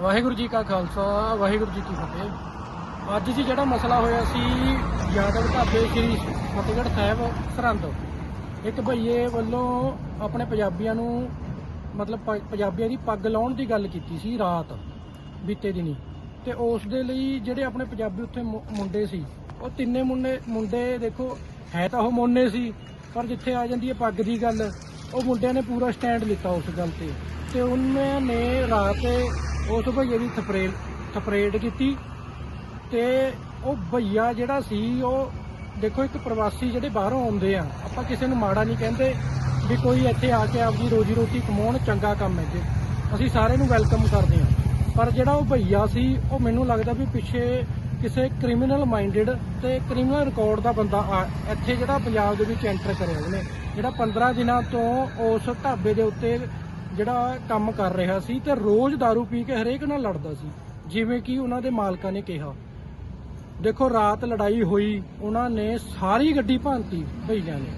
ਵਾਹਿਗੁਰੂ ਜੀ ਕਾ ਖਾਲਸਾ, ਵਾਹਿਗੁਰੂ ਜੀ ਕੀ ਫਤਿਹ। ਅੱਜ ਜੀ ਜਿਹੜਾ ਮਸਲਾ ਹੋਇਆ ਸੀ, ਯਾਦਵ ਢਾਬੇ ਸ੍ਰੀ ਫਤਿਹਗੜ੍ਹ ਸਾਹਿਬ, ਸਰਹੰਦ। ਇੱਕ ਭਈਏ ਵੱਲੋਂ ਆਪਣੇ ਪੰਜਾਬੀਆਂ ਨੂੰ, ਮਤਲਬ ਪੰਜਾਬੀਆਂ ਦੀ ਪੱਗ ਲਾਉਣ ਦੀ ਗੱਲ ਕੀਤੀ ਸੀ ਰਾਤ, ਬੀਤੇ ਦਿਨੀ। ਤੇ ਉਸ ਦੇ ਲਈ ਜਿਹੜੇ ਆਪਣੇ ਪੰਜਾਬੀ ਉੱਥੇ ਮੁ- ਮੁੰਡੇ ਸੀ, ਉਹ ਤਿੰਨੇ ਮੁੰਡੇ ਮੁੰਡੇ ਦੇਖੋ, ਹੈ ਤਾਂ ਉਹ ਮੋਨੇ ਸੀ, ਪਰ ਜਿੱਥੇ ਆ ਜਾਂਦੀ ਹੈ ਪੱਗ ਦੀ ਗੱਲ, ਉਹ ਮੁੰਡਿਆਂ ਨੇ ਪੂਰਾ ਸਟੈਂਡ ਲਿੱਤਾ ਉਸ ਗੱਲ ਤੇ। ਤੇ ਉਹਨਾਂ ਨੇ ਰਾਤ ਉਸ ਭਈਏ ਦੀ ਥਪਰੇਡ ਥਪਰੇਡ ਕੀਤੀ ਤੇ ਉਹ ਭਈਆ ਜਿਹੜਾ ਸੀ, ਉਹ ਦੇਖੋ ਇੱਕ ਪ੍ਰਵਾਸੀ ਜਿਹੜੇ ਬਾਹਰੋਂ ਆਉਂਦੇ ਆ, ਆਪਾਂ ਕਿਸੇ ਨੂੰ ਮਾੜਾ ਨਹੀਂ ਕਹਿੰਦੇ ਵੀ ਕੋਈ ਇੱਥੇ ਆ ਕੇ ਆਪਦੀ ਰੋਜੀ ਰੋਟੀ ਕਮਾਉਣ, ਚੰਗਾ ਕੰਮ ਹੈ ਜੀ। ਅਸੀਂ ਸਾਰੇ ਨੂੰ ਵੈਲਕਮ ਕਰਦੇ ਹਾਂ। ਪਰ ਜਿਹੜਾ ਉਹ ਭਈਆ ਸੀ, ਉਹ ਮੈਨੂੰ ਲੱਗਦਾ ਵੀ ਪਿੱਛੇ ਕਿਸੇ ਕ੍ਰਿਮੀਨਲ ਮਾਈਂਡਡ ਤੇ ਕ੍ਰਿਮੀਨਲ ਰਿਕਾਰਡ ਦਾ ਬੰਦਾ ਆ, ਇੱਥੇ ਜਿਹੜਾ ਪੰਜਾਬ ਦੇ ਵਿੱਚ ਐਂਟਰ ਕਰਿਆ ਉਹਨੇ। ਜਿਹੜਾ 15 ਦਿਨਾਂ ਤੋਂ ਉਸ ਢਾਬੇ ਦੇ ਉੱਤੇ ਜਿਹੜਾ ਕੰਮ ਕਰ ਰਿਹਾ ਸੀ ਤੇ ਰੋਜ਼ दारू ਪੀ ਕੇ ਹਰੇਕ ਨਾਲ ਲੜਦਾ ਸੀ, ਜਿਵੇਂ ਕਿ ਉਹਨਾਂ ਦੇ ਮਾਲਕਾਂ ਨੇ ਕਿਹਾ। ਦੇਖੋ, ਰਾਤ ਲੜਾਈ ਹੋਈ, ਉਹਨਾਂ ਨੇ ਸਾਰੀ ਗੱਡੀ ਭਾਂਤੀ ਭਈਆਂ ਨੇ।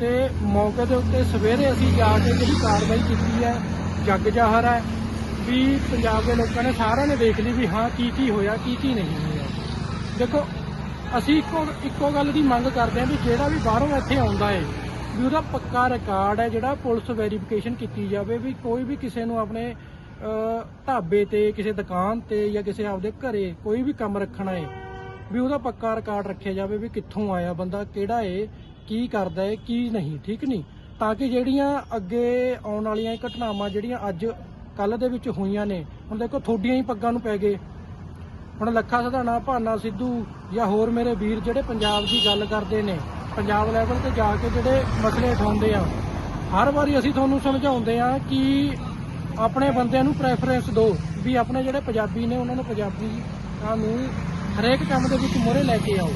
ਤੇ ਮੌਕੇ ਦੇ ਉੱਤੇ ਸਵੇਰੇ ਅਸੀਂ ਜਾ ਕੇ ਜਿਹੜੀ ਕਾਰਵਾਈ ਕੀਤੀ ਹੈ, ਜੱਗ ਜ਼ਾਹਰ ਹੈ, ਵੀ ਪੰਜਾਬ ਦੇ ਲੋਕਾਂ ਨੇ ਸਾਰਿਆਂ ਨੇ ਦੇਖ ਲਈ ਵੀ ਹਾਂ, ਕੀ ਕੀ ਹੋਇਆ, ਕੀ ਕੀ ਨਹੀਂ ਹੋਇਆ। ਦੇਖੋ, ਅਸੀਂ ਇੱਕੋ ਇੱਕੋ ਗੱਲ ਦੀ ਮੰਗ ਕਰਦੇ ਹਾਂ ਵੀ ਜਿਹੜਾ ਵੀ ਬਾਹਰੋਂ ਇੱਥੇ ਆਉਂਦਾ ਹੈ ਵੀ ਉਹਦਾ ਪੱਕਾ ਰਿਕਾਰਡ ਹੈ ਜਿਹੜਾ ਪੁਲਿਸ ਵੈਰੀਫਿਕੇਸ਼ਨ ਕੀਤੀ ਜਾਵੇ ਵੀ ਕੋਈ ਵੀ ਕਿਸੇ ਨੂੰ ਆਪਣੇ ਢਾਬੇ ਤੇ, ਕਿਸੇ ਦੁਕਾਨ ਤੇ ਜਾਂ ਕਿਸੇ ਆਪਦੇ ਘਰੇ ਕੋਈ ਵੀ ਕੰਮ ਰੱਖਣਾ ਹੈ, ਵੀ ਉਹਦਾ ਪੱਕਾ ਰਿਕਾਰਡ ਰੱਖਿਆ ਜਾਵੇ ਵੀ ਕਿੱਥੋਂ ਆਇਆ ਬੰਦਾ, ਕਿਹੜਾ ਏ ਕੀ ਕਰਦਾ ਏ ਕੀ ਨਹੀਂ, ਠੀਕ ਨਹੀਂ? ਤਾਂ ਕਿ ਜਿਹੜੀਆਂ ਅੱਗੇ ਆਉਣ ਵਾਲੀਆਂ ਘਟਨਾਵਾਂ ਜਿਹੜੀਆਂ ਅੱਜ ਕੱਲ ਦੇ ਵਿੱਚ ਹੋਈਆਂ ਨੇ, ਹੁਣ ਦੇਖੋ ਥੋਡੀਆਂ ਹੀ ਪੱਗਾਂ ਨੂੰ ਪੈ ਗਏ। ਹੁਣ ਲੱਖਾ ਸਧਾਣਾ ਭਾਨਾ ਸਿੱਧੂ ਜਾਂ ਹੋਰ ਮੇਰੇ ਵੀਰ ਜਿਹੜੇ ਪੰਜਾਬ ਦੀ ਗੱਲ ਕਰਦੇ ਨੇ ਪੰਜਾਬ ਲੈਵਲ ਤੇ ਜਾ ਕੇ ਜਿਹੜੇ ਮਸਲੇ ਉਠਾਉਂਦੇ ਆ, ਹਰ ਵਾਰੀ ਅਸੀਂ ਤੁਹਾਨੂੰ ਸਮਝਾਉਂਦੇ ਆ ਕਿ ਆਪਣੇ ਬੰਦਿਆਂ ਨੂੰ ਪ੍ਰੈਫਰੈਂਸ ਦਿਓ ਵੀ ਆਪਣੇ ਜਿਹੜੇ ਪੰਜਾਬੀ ਨੇ, ਉਹਨਾਂ ਨੂੰ ਪੰਜਾਬੀ ਨੂੰ ਹਰੇਕ ਕੰਮ ਦੇ ਵਿੱਚ ਮੋਹਰੇ ਲੈ ਕੇ ਆਓ।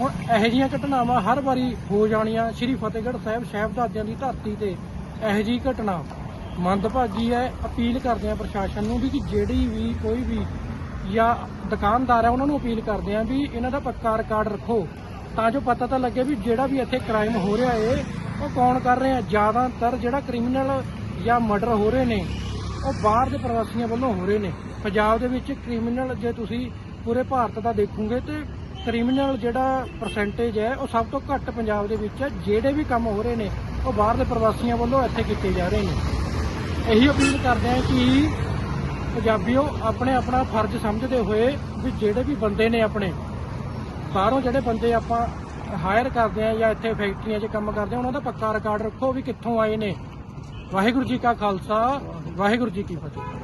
ਹੁਣ ਇਹੋ ਜਿਹੀਆਂ ਘਟਨਾਵਾਂ ਹਰ ਵਾਰੀ ਹੋ ਜਾਣੀਆਂ, ਸ੍ਰੀ ਫਤਿਹਗੜ੍ਹ ਸਾਹਿਬ ਸਾਹਿਬਜ਼ਾਦਿਆਂ ਦੀ ਧਰਤੀ ਤੇ ਇਹੋ ਜਿਹੀ ਘਟਨਾ। ਮੰਦਭਾਗੀ ਹੈ, ਅਪੀਲ ਕਰਦੇ ਆ ਪ੍ਰਸ਼ਾਸਨ ਨੂੰ ਵੀ ਕਿ ਜਿਹੜੀ ਵੀ ਕੋਈ ਵੀ ਜਾਂ ਦੁਕਾਨਦਾਰ ਹੈ ਉਹਨਾਂ ਨੂੰ ਅਪੀਲ ਕਰਦੇ ਆ ਵੀ ਇਹਨਾਂ ਦਾ ਪੱਕਾ ਰਿਕਾਰਡ ਰੱਖੋ। ਤਾਂ ਜੋ ਪਤਾ ਤਾਂ ਲੱਗੇ ਵੀ ਜਿਹੜਾ ਵੀ ਇੱਥੇ ਕ੍ਰਾਈਮ ਹੋ ਰਿਹਾ ਏ, ਉਹ ਕੌਣ ਕਰ ਰਿਹਾ? ਜ਼ਿਆਦਾਤਰ ਜਿਹੜਾ ਕ੍ਰਿਮੀਨਲ ਜਾਂ ਮਰਡਰ ਹੋ ਰਹੇ ਨੇ, ਉਹ ਬਾਹਰ ਦੇ ਪ੍ਰਵਾਸੀਆਂ ਵੱਲੋਂ ਹੋ ਰਹੇ ਨੇ। ਪੰਜਾਬ ਦੇ ਵਿੱਚ ਕ੍ਰਿਮੀਨਲ ਜੇ ਤੁਸੀਂ ਪੂਰੇ ਭਾਰਤ ਦਾ ਦੇਖੋਗੇ ਤੇ ਕ੍ਰਿਮੀਨਲ ਜਿਹੜਾ ਪਰਸੈਂਟੇਜ ਹੈ, ਉਹ ਸਭ ਤੋਂ ਘੱਟ ਪੰਜਾਬ ਦੇ ਵਿੱਚ ਹੈ। ਜਿਹੜੇ ਵੀ ਕੰਮ ਹੋ ਰਹੇ ਨੇ, ਉਹ ਬਾਹਰ ਦੇ ਪ੍ਰਵਾਸੀਆਂ ਵੱਲੋਂ ਇੱਥੇ ਕੀਤੇ ਜਾ ਰਹੇ ਨੇ। ਇਹੀ ਅਪੀਲ ਕਰਦੇ ਹਾਂ ਕਿ ਪੰਜਾਬੀਓ ਆਪਣੇ ਆਪਣਾ ਫਰਜ਼ ਸਮਝਦੇ ਹੋਏ ਵੀ ਜਿਹੜੇ ਵੀ ਬੰਦੇ ਨੇ ਆਪਣੇ ਬਾਹਰੋਂ ਜਿਹੜੇ ਬੰਦੇ ਆਪਾਂ ਹਾਇਰ ਕਰਦੇ ਆ ਜਾਂ ਇੱਥੇ ਫੈਕਟਰੀਆਂ 'ਚ ਕੰਮ ਕਰਦੇ ਆ, ਉਹਨਾਂ ਦਾ ਪੱਕਾ ਰਿਕਾਰਡ ਰੱਖੋ ਵੀ ਕਿੱਥੋਂ ਆਏ ਨੇ। ਵਾਹਿਗੁਰੂ ਜੀ ਕਾ ਖਾਲਸਾ, ਵਾਹਿਗੁਰੂ ਜੀ ਕੀ ਫਤਿਹ।